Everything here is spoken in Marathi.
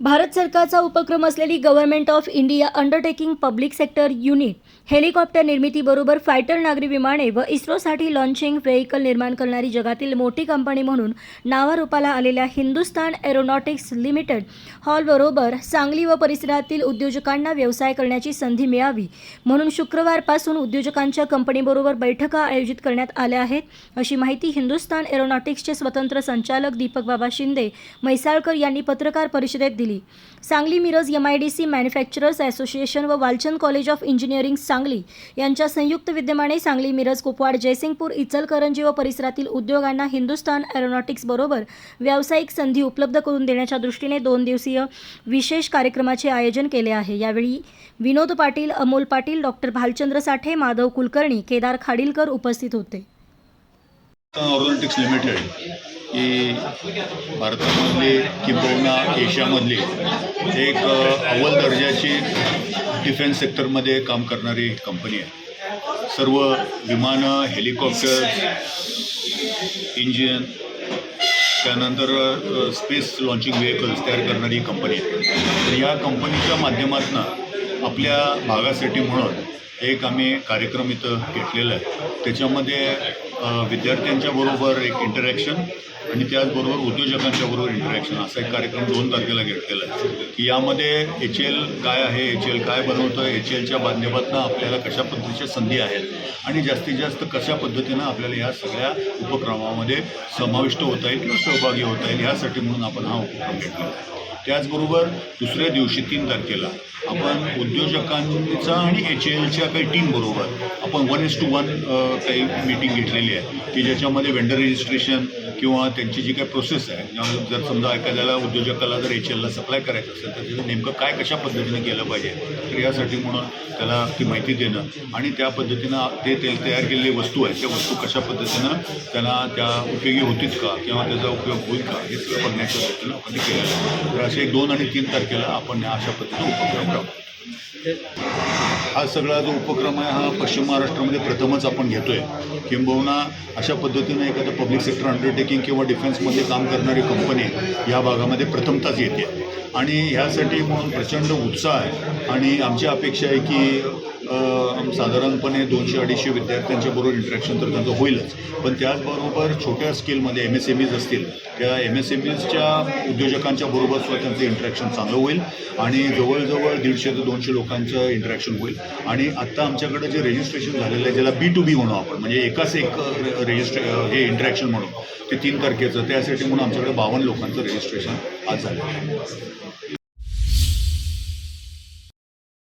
भारत सरकारचा उपक्रम असलेली government of India undertaking public sector unit helicopter निर्मितीबरोबर fighter नागरी विमाने व इस्रोसाठी लॉन्चिंग व्हेकल निर्माण करणारी जगातील मोठी कंपनी म्हणून नावारूपाला आलेल्या हिंदुस्तान एरोनॉटिक्स लिमिटेड हॉलबरोबर सांगली व परिसरातील उद्योजकांना व्यवसाय करण्याची संधी मिळावी म्हणून शुक्रवारपासून उद्योजकांच्या कंपनीबरोबर बैठका आयोजित करण्यात आल्या आहेत. अशी माहिती हिंदुस्तान एरोनॉटिक्सचे स्वतंत्र संचालक दीपक बाबा शिंदे म्हैसाळकर यांनी पत्रकार परिषदेत दिली. Sangli Miraj M I D C manufacturers association व Walchand college of engineering Sangli यांच्या संयुक्त विद्यमाने सांगली मिरज कुपवाड जयसिंगपूर इचलकरंजी व परिसरातील उद्योगांना हिंदुस्तान एरोनॉटिक्सबरोबर व्यावसायिक संधी उपलब्ध करून देण्याच्या दृष्टीने दोन दिवसीय विशेष कार्यक्रमाचे आयोजन केले आहे. यावेळी विनोद पाटील अमोल पाटील डॉक्टर भालचंद्र साठे माधव कुलकर्णी केदार खाडीलकर उपस्थित होते. ऑर्गॅनिटिक्स लिमिटेड ही भारतामधली किंबहुना एशियामधली एक अव्वल दर्जाची डिफेन्स सेक्टरमध्ये काम करणारी कंपनी आहे. सर्व विमानं हेलिकॉप्टर्स इंजिन त्यानंतर स्पेस लॉन्चिंग व्हेकल्स तयार करणारी कंपनी आहे. तर या कंपनीच्या माध्यमातून आपल्या भागासाठी म्हणून एक आम्ही कार्यक्रम इथं घेतलेला आहे. त्याच्यामध्ये विद्यार्थ्यांच्याबरोबर विद्यार्थ्यांच्या बरोबर एक इंटरॅक्शन आणि त्याचबरोबर उद्योजकांच्या बरोबर इंटरॅक्शन असा एक कार्यक्रम दोन तारखेला घेतलेला आहे. की यामध्ये एच एल काय आहे एच एल काय बनवतं एच एलच्या माध्यमातून आपल्याला कशा पद्धतीच्या संधी आहेत आणि जास्तीत जास्त कशा पद्धतीनं आपल्याला या सगळ्या उपक्रमामध्ये समाविष्ट होता येईल किंवा सहभागी होता येईल यासाठी म्हणून आपण हा उपक्रम घेतला त्याचबरोबर दुसऱ्या दिवशी तीन तारखेला आपण उद्योजकांचा आणि एच एलच्या काही टीमबरोबर आपण वन इज टू वन काही मीटिंग घेतलेली आहे. की ज्याच्यामध्ये वेंडर रजिस्ट्रेशन किंवा त्यांची जी काही प्रोसेस आहे किंवा जर समजा एखाद्याला उद्योजकाला जर एच एलला सप्लाय करायचं असेल तर त्याचं नेमकं काय कशा पद्धतीनं केलं पाहिजे? तर यासाठी म्हणून त्याला ती माहिती देणं आणि त्या पद्धतीनं ते ते तयार केलेली वस्तू आहे त्या वस्तू कशा पद्धतीनं त्यांना त्या उपयोगी होतील का किंवा त्याचा उपयोग होईल का हे सगळं बघण्याच्या दृष्टीनं आपण केलेलं आहे. तर असे दोन आणि तीन तारखेला आपण अशा पद्धतीने उपक्रम राबवतो. हा सगळा जो उपक्रम आहे हा पश्चिम महाराष्ट्रामध्ये प्रथमच आपण घेतो आहे किंबहुना अशा पद्धतीनं एखादं पब्लिक सेक्टर अंडरटेकिंग किंवा डिफेन्समध्ये काम करणारी कंपनी या भागामध्ये प्रथमताच येते. आणि ह्यासाठी म्हणून प्रचंड उत्साह आहे. आणि आमची अपेक्षा आहे की साधारणपणे दोनशे अडीचशे विद्यार्थ्यांच्याबरोबर इंटरॅक्शन तर त्यांचं होईलच. पण त्याचबरोबर छोट्या स्केलमध्ये एम एस एम ईज असतील त्या एम एस एम ईजच्या उद्योजकांच्या बरोबर सुद्धा त्यांचं इंटरॅक्शन चांगलं होईल आणि जवळजवळ दीडशे ते दोनशे लोकांचं इंटरॅक्शन होईल. आणि आत्ता आमच्याकडे जे रजिस्ट्रेशन झालेलं आहे ज्याला बी टू बी म्हणू आपण म्हणजे एकाच एक रजिस्ट्रे हे इंटरॅक्शन म्हणू ते तीन तारखेचं त्यासाठी म्हणून आमच्याकडे बावन्न लोकांचं रजिस्ट्रेशन आज झालं आहे.